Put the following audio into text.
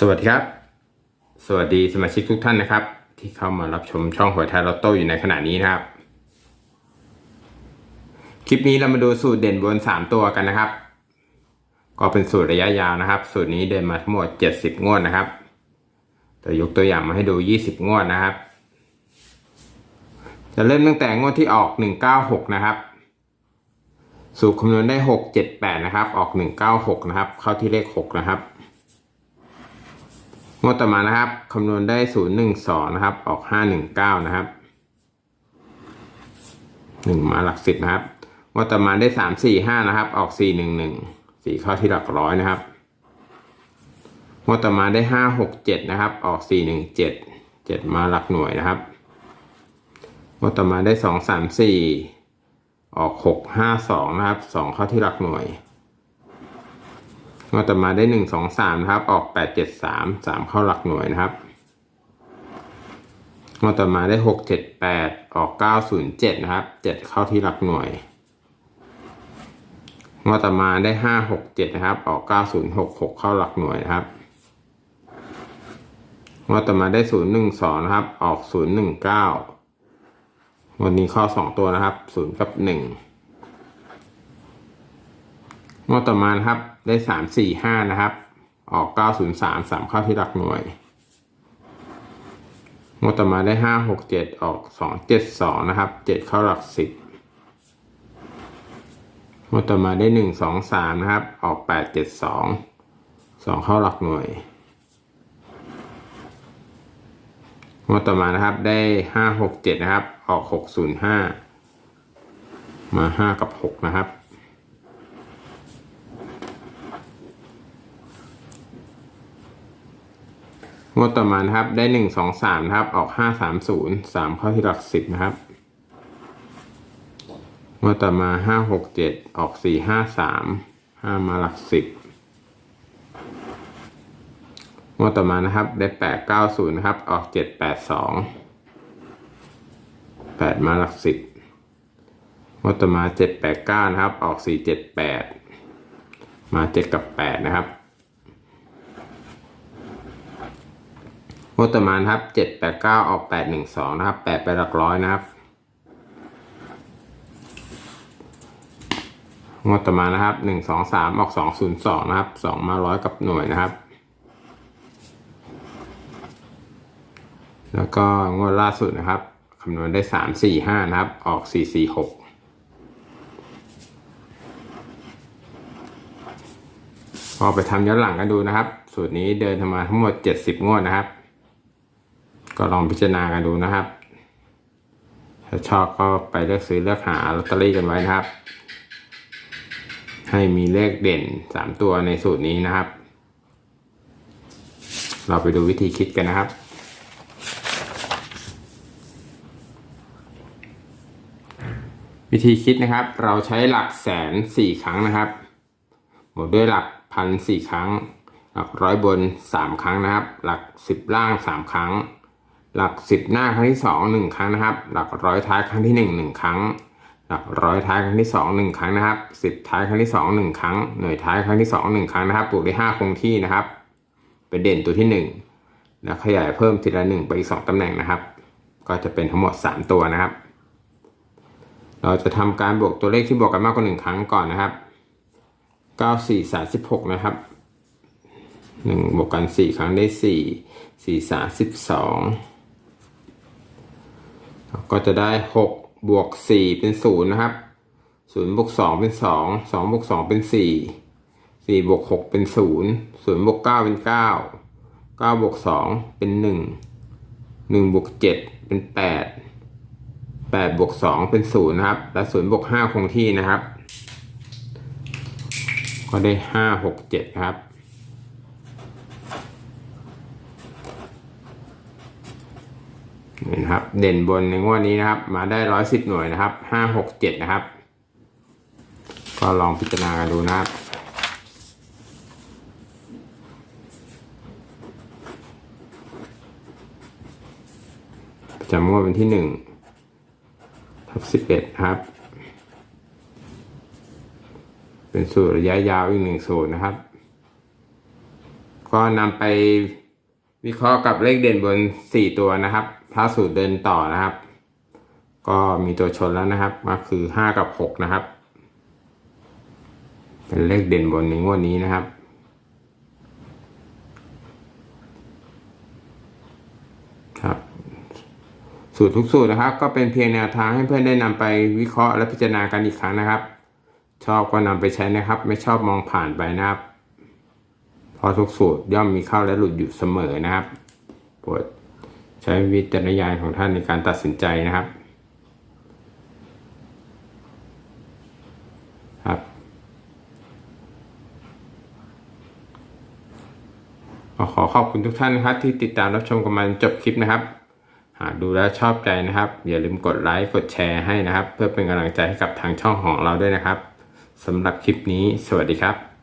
สวัสดีครับ สวัสดีสมาชิกทุกท่านนะครับ ที่เข้ามารับชมช่องหวยไทยลอตโต้อยู่ในขณะนี้นะครับ คลิปนี้เรามาดูสูตรเด่นบน 3 ตัวกันนะครับ ก็เป็นสูตรระยะยาวนะครับ สูตรนี้เดินมาทั้งหมด 70 งวดนะครับแต่ยกตัวอย่างมาให้ดู 20 งวดนะครับ จะเริ่มตั้งแต่งวดที่ออก 196 นะครับสูตรคำนวณได้ 6 7 8 นะครับ ออก 196 นะครับ เข้าที่เลข 6 นะครับ งวดต่อมานะครับคำนวณได้ศูนย์หนึ่งสองนะครับ ออกห้าหนึ่งเก้านะครับหนึ่งมาหลักสิบนะครับงวดต่อมาได้สามสี่ห้านะครับ ออกสี่หนึ่งหนึ่งสี่เข้าที่หลักร้อยนะครับงวดต่อมาได้ห้าหกเจ็ดนะครับ ออกสี่หนึ่งเจ็ดเจ็ดมาหลักหน่วยนะครับงวดต่อมาได้สองสามสี่ออกหกห้าสองนะครับสองเข้าที่หลักหน่วย งวดต่อมาได้หนึ่งสองสามนะครับ ออกแปดเจ็ดสามสามเข้าหลักหน่วยนะครับงวดต่อมาได้หกเจ็ดแปดออกเก้าศูนย์เจ็ดนะครับเจ็ดเข้าที่หลักหน่วยงวดต่อมาได้ห้าหกเจ็ดนะครับ ออกเก้าศูนย์หกหกเข้าหลักหน่วยนะครับงวดต่อมาได้ศูนย์หนึ่งสองนะครับ ออกศูนย์หนึ่งเก้าวันนี้เข้าสองตัวนะครับศูนย์กับหนึ่งงวดต่อมานะครับ ได้สามสี่ห้านะครับ ออกเก้าศูนย์สามสามเข้าที่หลักหน่วยงวดต่อมาได้ห้าหกเจ็ดออกสองเจ็ดสองนะครับเจ็ดเข้าหลักสิบงวดต่อมาได้หนึ่งสองสามนะครับ ออกแปดเจ็ดสองสองเข้าหลักหน่วยงวดต่อมานะครับได้ห้าหกเจ็ดนะครับ ออกหกศูนย์ห้ามาห้ากับหกนะครับ งวดต่อมานะครับได้หนึ่งสองสามนะครับ ออกห้าสามศูนย์สามเข้าที่หลักสิบนะครับงวดต่อมาห้าหกเจ็ดออกสี่ห้าสามห้ามาหลักสิบงวดต่อมานะครับได้แปดเก้าศูนย์นะครับ ออกเจ็ดแปดสองแปดมาหลักสิบงวดต่อมาเจ็ดแปดเก้านะครับ ออกสี่เจ็ดแปดมาเจ็ดกับแปดนะครับ งวดต่อมาครับเจ็ดแปดเก้าออกแปดหนึ่งสองนะครับแปดไปหลักร้อยนะครับงวดต่อมานะครับหนึ่งสองสามออกสองศูนย์สองนะครับสองมาร้อยกับหน่วยนะครับ แล้วก็งวดล่าสุดนะครับคำนวณได้สามสี่ห้านะครับ ออกสี่สี่หกพอไปทำย้อนหลังกันดูนะครับ สูตรนี้เดินทามาทั้งหมดเจ็ดสิบงวดนะครับ ก็ลองพิจารณากันดูนะครับ ถ้าชอบก็ไปเลือกซื้อเลือกหาลอตเตอรี่กันไว้นะครับ ให้มีเลขเด่นสามตัวในสูตรนี้นะครับ เราไปดูวิธีคิดกันนะครับวิธีคิดนะครับ เราใช้หลักแสนสี่ครั้งนะครับบวกด้วยหลักพันสี่ครั้ง หลักร้อยบนสามครั้งนะครับ หลักสิบล่างสามครั้ง หลักสิบหน้าครั้งที่สองหนึ่งครั้งนะครับ หลักร้อยท้ายครั้งที่หนึ่งหนึ่งครั้ง หลักร้อยท้ายครั้งที่สองหนึ่งครั้งนะครับสิบท้ายครั้งที่สองหนึ่งครั้ง หน่วยท้ายครั้งที่สองหนึ่งครั้งนะครับบวกได้ห้าคงที่นะครับ เป็นเด่นตัวที่หนึ่งแล้วขยายเพิ่มทีละหนึ่งไปอีกสองตำแหน่งนะครับ ก็จะเป็นทั้งหมดสามตัวนะครับ เราจะทำการบวกตัวเลขที่บวกกันมากกว่าหนึ่งครั้งก่อนนะครับเก้าสี่สามสิบหกนะครับหนึ่งบวกกันสี่ครั้งได้สี่สี่สามสิบสอง ก็จะได้หกบวกสี่เป็นศูนย์นะครับศูนย์บวกสองเป็นสองสองบวกสองเป็นสี่สี่บวกหกเป็นศูนย์ศูนย์บวกเก้าเป็นเก้าเก้าบวกสองเป็นหนึ่งหนึ่งบวกเจ็ดเป็นแปดแปดบวกสองเป็นศูนย์นะครับ และศูนย์บวกห้าคงที่นะครับ ก็ได้ห้าหกเจ็ดครับ นี่นะครับ เด่นบนในงวดนี้นะครับ มาได้ร้อยสิบหน่วยนะครับห้าหกเจ็ดนะครับ ก็ลองพิจารณากันดูนะครับจำงวดวันที่หนึ่งทับสิบเอ็ดครับ เป็นสูตรระยะยาวอีกหนึ่งสูตรนะครับ ก็นำไปวิเคราะห์กับเลขเด่นบนสี่ตัวนะครับ ถ้าสูตรเดินต่อนะครับ ก็มีตัวชนแล้วนะครับก็คือห้ากับหกนะครับ เป็นเลขเด่นบนในงวดนี้นะครับครับสูตรทุกสูตรนะครับ ก็เป็นเพียงแนวทางให้เพื่อนได้นำไปวิเคราะห์และพิจารณากันอีกครั้งนะครับ ชอบก็นำไปใช้นะครับ ไม่ชอบมองผ่านไปนะครับ เพราะทุกสูตรย่อมมีเข้าและหลุดอยู่เสมอนะครับโปรด ใช้วิจารณญาณของท่านในการตัดสินใจนะครับ ครับ ขอขอบคุณทุกท่านนะครับที่ติดตามรับชมกันมาจนจบคลิปนะครับ หากดูแล้วชอบใจนะครับ อย่าลืมกดไลค์กดแชร์ให้นะครับ เพื่อเป็นกำลังใจให้กับทางช่องของเราด้วยนะครับสำหรับคลิปนี้ สวัสดีครับ